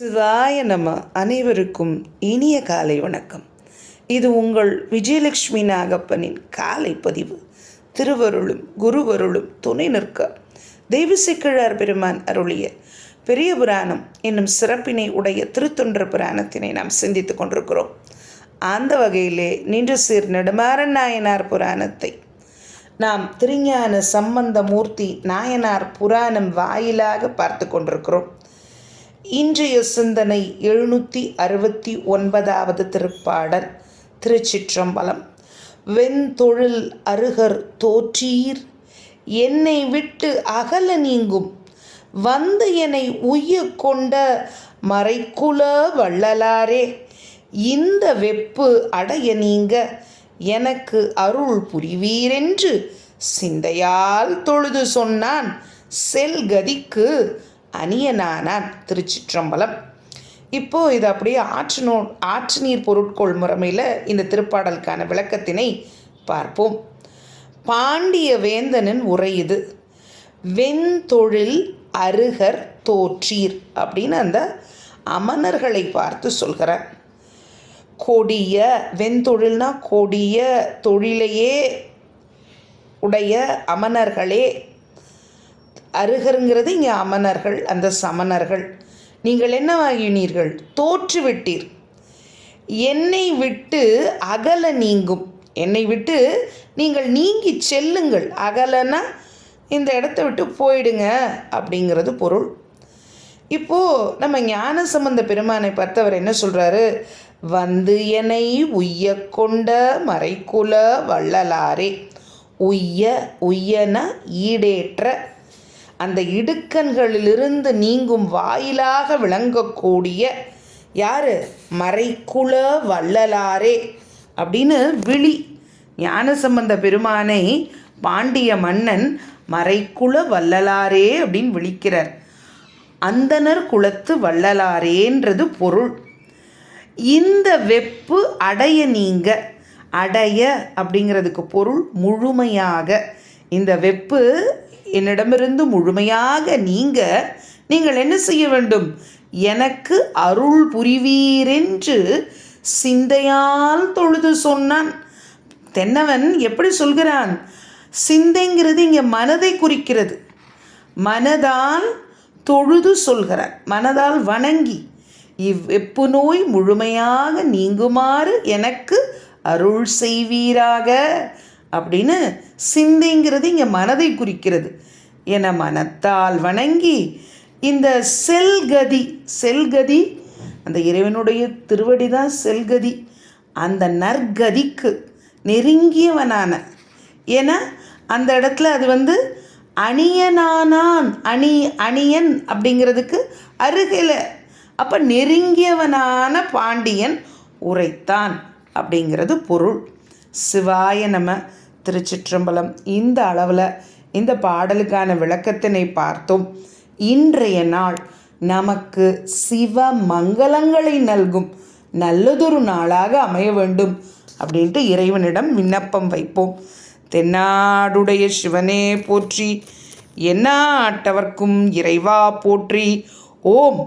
சிவாய நம. அனைவருக்கும் இனிய காலை வணக்கம். இது உங்கள் விஜயலட்சுமி நாகப்பனின் காலை பதிவு. திருவருளும் குருவருளும் துணை நிற்க. தெய்வசிக்கிழார் பெருமான் அருளிய பெரிய புராணம் என்னும் சிறப்பினை உடைய திருத்தொன்ற புராணத்தினை நாம் சிந்தித்துக் கொண்டிருக்கிறோம். அந்த வகையிலே நின்று சீர் நெடுமாறன் நாயனார் புராணத்தை நாம் திருஞான சம்பந்த மூர்த்தி நாயனார் புராணம் வாயிலாக பார்த்து கொண்டிருக்கிறோம். இன்றைய சிந்தனை எழுநூற்றி அறுபத்தி ஒன்பதாவது திருப்பாடல் திருச்சிற்றம்பலம். வெண்தொழில் அருகர் தோற்றீர் என்னை விட்டு அகல நீங்கும் வந்து என்னை உய்ய கொண்ட மறைக்குல வள்ளலாரே இந்த வெப்பு அடைய நீங்க எனக்கு அருள் புரிவீரென்று சிந்தையால் தொழுது சொன்னான் செல்கதிக்கு அணியனானான் திருச்சிற்றம்பலம். இப்போது இது அப்படியே ஆற்று நோ ஆற்று நீர் பொருட்கொள் முறைமையில் இந்த திருப்பாடலுக்கான விளக்கத்தினை பார்ப்போம். பாண்டிய வேந்தனின் உரை இது. வெண்தொழில் அருகர் தோற்றீர் அப்படின்னு அந்த அமணர்களை பார்த்து சொல்கிறார். கொடிய வெண்தொழில்னா கொடிய தொழிலையே உடைய அமணர்களே அருகருங்கிறது இங்கே அமணர்கள் அந்த சமணர்கள். நீங்கள் என்னவாகினீர்கள்? தோற்றுவிட்டீர். என்னை விட்டு அகல நீங்கும். என்னை விட்டு நீங்கள் நீங்கி செல்லுங்கள். அகலனா இந்த இடத்த விட்டு போயிடுங்க அப்படிங்கிறது பொருள். இப்போது நம்ம ஞான சம்பந்த பெருமானை பார்த்தவர் என்ன சொல்கிறாரு வந்து என்னை உய்ய கொண்ட மறைக்குல வள்ளலாரே. உய்ய உய்யன ஈடேற்ற. அந்த இடுக்கண்களிலிருந்து நீங்கும் வாயிலாக விளங்கக்கூடிய யார்? மறைக்குல வள்ளலாரே அப்படின்னு விழி ஞானசம்பந்த பெருமானை பாண்டிய மன்னன் மறைக்குல வள்ளலாரே அப்படின்னு விழிக்கிறார். அந்தனர் குலத்து வள்ளலாரேன்றது பொருள். இந்த வெப்பு அடைய நீங்க அடைய அப்படிங்கிறதுக்கு பொருள் முழுமையாக. இந்த வெப்பு என்னிடமிருந்து முழுமையாக நீங்க நீங்கள் என்ன செய்ய வேண்டும்? எனக்கு அருள் புரிவீரென்று சிந்தையால் தொழுது சொன்னான். தென்னவன் எப்படி சொல்கிறான்? சிந்தைங்கிறது இங்கே மனதை குறிக்கிறது. மனதால் தொழுது சொல்கிறான் மனதால் வணங்கி. இவ்வெப்பு நோய் முழுமையாக நீங்குமாறு எனக்கு அருள் செய்வீராக. அப்படின்னு சிந்தைங்கிறது இங்கே மனதை குறிக்கிறது. என மனத்தால் வணங்கி இந்த செல்கதி செல்கதி அந்த இறைவனுடைய திருவடி தான் செல்கதி அந்த நற்கதிக்கு நெருங்கியவனான. ஏன்னா அந்த இடத்துல அது வந்து அணியனானான் அணி அணியன் அப்படிங்கிறதுக்கு அருகில். அப்போ நெருங்கியவனான பாண்டியன் உரைத்தான் அப்படிங்கிறது பொருள். சிவாய நம்ம திருச்சிற்றம்பலம். இந்த அளவில் இந்த பாடலுக்கான விளக்கத்தினை பார்த்தோம். இன்றைய நாள் நமக்கு சிவ மங்களங்களை நல்கும். நல்லதொரு நாளாக அமைய வேண்டும் அப்படின்ட்டு இறைவனிடம் விண்ணப்பம் வைப்போம். தென்னாடுடைய சிவனே போற்றி எந்நாட்டவர்க்கும் இறைவா போற்றி. ஓம்